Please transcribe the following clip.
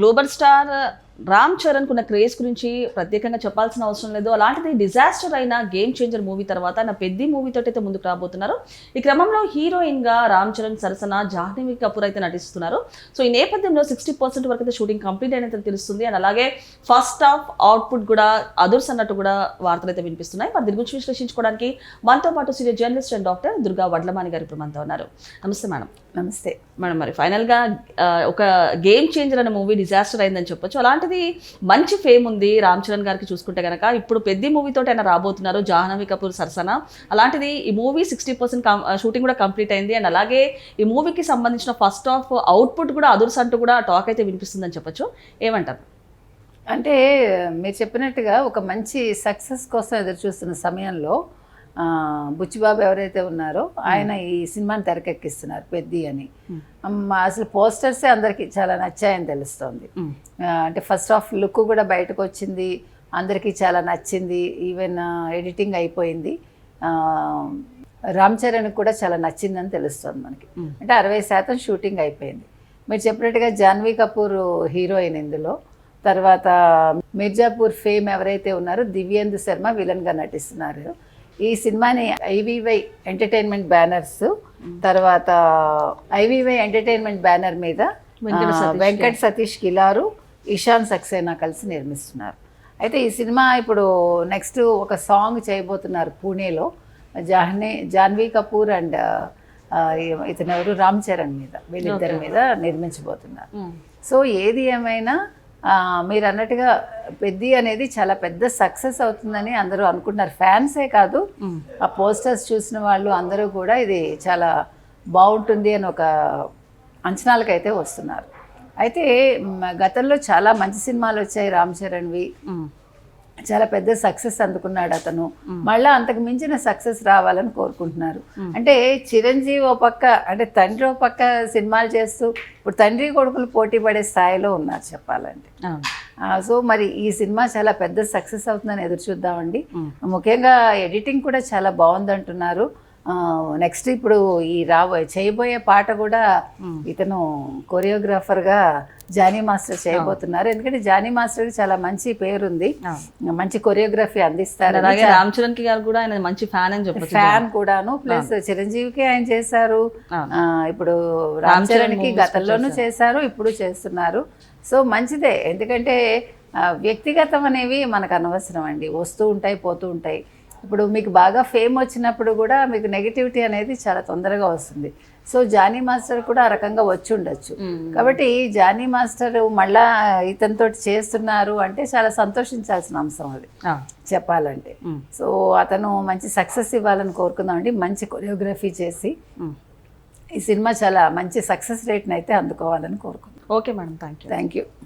Global star Ram Charan కున్న craze గురించి ప్రత్యేకంగా చెప్పాల్సిన అవసరం లేదు. అలాంటిది డిజాస్టర్ అయిన గేమ్ చేంజర్ మూవీ తర్వాత నా పెద్ద మూవీతో అయితే ముందుకు రాబోతున్నారు. ఈ క్రమంలో హీరోయిన్గా రామ్ చరణ్ సరసన జాహ్నవి కపూర్ అయితే నటిస్తున్నారు. సో ఈ నేపథ్యంలో సిక్స్టీ పర్సెంట్ వరకు అయితే షూటింగ్ కంప్లీట్ అయినట్టు తెలుస్తుంది. అండ్ అలాగే ఫస్ట్ హాఫ్ అవుట్పుట్ కూడా అదుర్స్ అన్నట్టు కూడా వార్తలు అయితే వినిపిస్తున్నాయి. మరి దీని గురించి విశ్లేషించుకోవడానికి మనతో పాటు senior journalist and doctor Durga Vadlamani garu ఇప్పుడు మనతో ఉన్నారు. నమస్తే మేడం. నమస్తే. మేడం మరి ఫైనల్గా ఒక గేమ్ చేంజర్ అనే మూవీ డిజాస్టర్ అయిందని చెప్పొచ్చు. అలాంటిది మంచి ఫేమ్ ఉంది రామ్ చరణ్ గారికి చూసుకుంటే కనుక ఇప్పుడు పెద్ద మూవీతో ఆయన రాబోతున్నారు జాహ్నవి కపూర్ సరసన. అలాంటిది ఈ మూవీ సిక్స్టీ పర్సెంట్ షూటింగ్ కూడా కంప్లీట్ అయింది. అండ్ అలాగే ఈ మూవీకి సంబంధించిన ఫస్ట్ ఆఫ్ అవుట్పుట్ కూడా అదుర్స్ అంటూ కూడా టాక్ అయితే వినిపిస్తుందని చెప్పొచ్చు. ఏమంటారు? అంటే మీరు చెప్పినట్టుగా ఒక మంచి సక్సెస్ కోసం ఎదురు చూస్తున్న సమయంలో బుచ్చిబాబు ఎవరైతే ఉన్నారో ఆయన ఈ సినిమాని తెరకెక్కిస్తున్నారు పెద్ది అని. అసలు పోస్టర్సే అందరికీ చాలా నచ్చాయని తెలుస్తోంది. అంటే ఫస్ట్ ఆఫ్ లుక్ కూడా బయటకు వచ్చింది అందరికీ చాలా నచ్చింది ఈవెన్ ఎడిటింగ్ అయిపోయింది. రామ్ చరణ్కి కూడా చాలా నచ్చిందని తెలుస్తుంది మనకి. అంటే అరవై శాతం షూటింగ్ అయిపోయింది. మీరు చెప్పినట్టుగా జాన్వీ కపూర్ హీరోయిన్ ఇందులో. తర్వాత మిర్జాపూర్ ఫేమ్ ఎవరైతే ఉన్నారో దివ్యేందు శర్మ విలన్గా నటిస్తున్నారు. ఈ సినిమాని ఐవివై ఎంటర్టైన్మెంట్ బ్యానర్స్ తర్వాత ఐవివై ఎంటర్టైన్మెంట్ బ్యానర్ మీద వెంకట సతీష్ కిలారు ఇషాన్ సక్సేనా కలిసి నిర్మిస్తున్నారు. అయితే ఈ సినిమా ఇప్పుడు నెక్స్ట్ ఒక సాంగ్ చేయబోతున్నారు పూణేలో జాహ్నే జాన్వీ కపూర్ అండ్ ఇతను ఎవరు రామ్ చరణ్ మీద వీళ్ళిద్దరి మీద నిర్మించబోతున్నారు. సో ఏది ఏమైనా మీరు అన్నట్టుగా పెద్ది అనేది చాలా పెద్ద సక్సెస్ అవుతుందని అందరూ అనుకుంటున్నారు ఫ్యాన్సే కాదు. ఆ పోస్టర్స్ చూసిన వాళ్ళు అందరూ కూడా ఇది చాలా బాగుంటుంది అని ఒక అంచనాలకైతే వస్తున్నారు అయితే గతంలో చాలా మంచి సినిమాలు వచ్చాయి రామ్ చరణ్వి. చాలా పెద్ద సక్సెస్ అందుకున్నాడు అతను. మళ్ళీ అంతకు మించిన సక్సెస్ రావాలని కోరుకుంటున్నారు. అంటే చిరంజీవి ఓ పక్క అంటే తండ్రి ఓ పక్క సినిమాలు చేస్తూ ఇప్పుడు తండ్రి కొడుకులు పోటీ పడే స్థాయిలో ఉన్నారు చెప్పాలంటే. సో మరి ఈ సినిమా చాలా పెద్ద సక్సెస్ అవుతుందని ఎదురు చూద్దామండి. ముఖ్యంగా ఎడిటింగ్ కూడా చాలా బాగుందంటున్నారు. నెక్స్ట్ ఇప్పుడు ఈ రాబో చేయబోయే పాట కూడా ఇతను కొరియోగ్రాఫర్గా జానీ మాస్టర్ చేయబోతున్నారు. ఎందుకంటే జానీ మాస్టర్కి చాలా మంచి పేరుంది. మంచి కొరియోగ్రఫీ అందిస్తారు. అలాగే రామ్ చరణ్కి గారు కూడా ఆయన మంచి ఫ్యాన్ అని చెప్పొచ్చు ఫ్యాన్ కూడాను. ప్లస్ చిరంజీవికి ఆయన చేశారు. ఇప్పుడు రామ్ చరణ్ movies గతంలోనూ చేశారు ఇప్పుడు చేస్తున్నారు. సో మంచిదే. ఎందుకంటే వ్యక్తిగతం అనేవి మనకు అనవసరం అండి. వస్తూ ఉంటాయి పోతూ ఉంటాయి. ఇప్పుడు మీకు బాగా ఫేమ్ వచ్చినప్పుడు కూడా మీకు నెగిటివిటీ అనేది చాలా తొందరగా వస్తుంది. సో జానీ మాస్టర్ కూడా ఆ రకంగా వచ్చి ఉండొచ్చు. కాబట్టి జానీ మాస్టర్ మళ్ళా ఇతనితో చేస్తున్నారు అంటే చాలా సంతోషించాల్సిన అంశం అది. చెప్పాలంటే. సో అతను మంచి సక్సెస్ ఇవ్వాలని కోరుకుందామండి. మంచి కొరియోగ్రఫీ చేసి. ఈ సినిమా చాలా మంచి సక్సెస్ రేట్ని అయితే అందుకోవాలని కోరుకుందాం okay madam. Thank you thank you